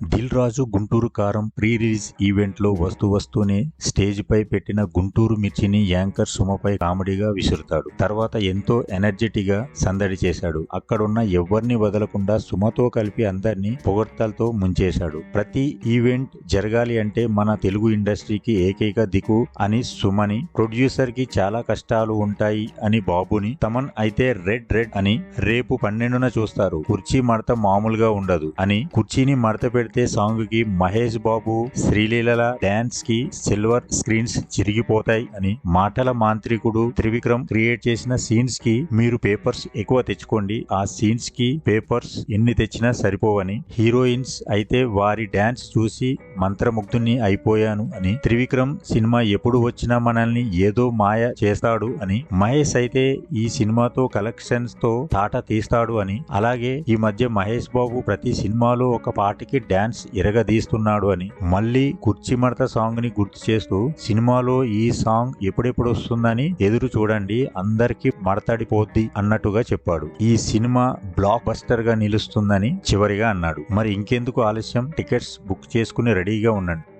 దిల్ రాజు గుంటూరు కారం pre release ఈవెంట్లో వస్తూ వస్తూనే స్టేజ్ పై పెట్టిన గుంటూరు మిర్చిని యాంకర్ సుమపై కామెడీగా విసురుతాడు. తర్వాత ఎంతో ఎనర్జెటిక్గా సందడి చేశాడు. అక్కడున్న ఎవ్వరిని వదలకుండా సుమతో కలిపి అందరినీ పొగడ్తలతో ముంచేశాడు. ప్రతి ఈవెంట్ జరగాలి అంటే మన తెలుగు ఇండస్ట్రీకి ఏకైక దిక్కు అని సుమని ప్రొడ్యూసర్కి చాలా కష్టాలు ఉంటాయి అని బాబుని తమన్ అయితే రెడ్ రెడ్ అని రేపు పన్నెండున చూస్తారు. కుర్చీ మడత మామూలుగా ఉండదు అని కుర్చీని మడత పెడితే సాంగ్కి మహేష్ బాబు శ్రీలీల డాన్స్కి సిల్వర్ స్క్రీన్స్ చిరిగిపోతాయి అని మాటల మాంత్రికుడు త్రివిక్రమ్ క్రియేట్ చేసిన సీన్స్కి మీరు పేపర్స్ ఎక్కువ తెచ్చుకోండి. ఆ సీన్స్కి పేపర్స్ ఎన్ని తెచ్చినా సరిపోవని. హీరోయిన్స్ అయితే వారి డాన్స్ చూసి మంత్రముగ్ధుని అయిపోయాను అని. త్రివిక్రమ్ సినిమా ఎప్పుడు వచ్చినా మనల్ని ఏదో మాయ చేస్తాడు అని. మహేష్ అయితే ఈ సినిమాతో కలెక్షన్స్తో తాట తీస్తాడు అని. అలాగే ఈ మధ్య మహేష్ బాబు ప్రతి సినిమాలో ఒక పాటకి డాన్స్ ఇరగదీస్తున్నాడు అని. మళ్ళీ కుర్చీ మడత సాంగ్ని గుర్తు చేస్తూ సినిమాలో ఈ సాంగ్ ఎప్పుడెప్పుడు వస్తుందని ఎదురు చూడండి అందరికి మడతడిపోద్ది అన్నట్టుగా చెప్పాడు. ఈ సినిమా బ్లాక్ బస్టర్గా నిలుస్తుందని చివరిగా అన్నాడు. మరి ఇంకెందుకు ఆలస్యం? టికెట్స్ బుక్ చేసుకుని రెడీగా ఉండండి.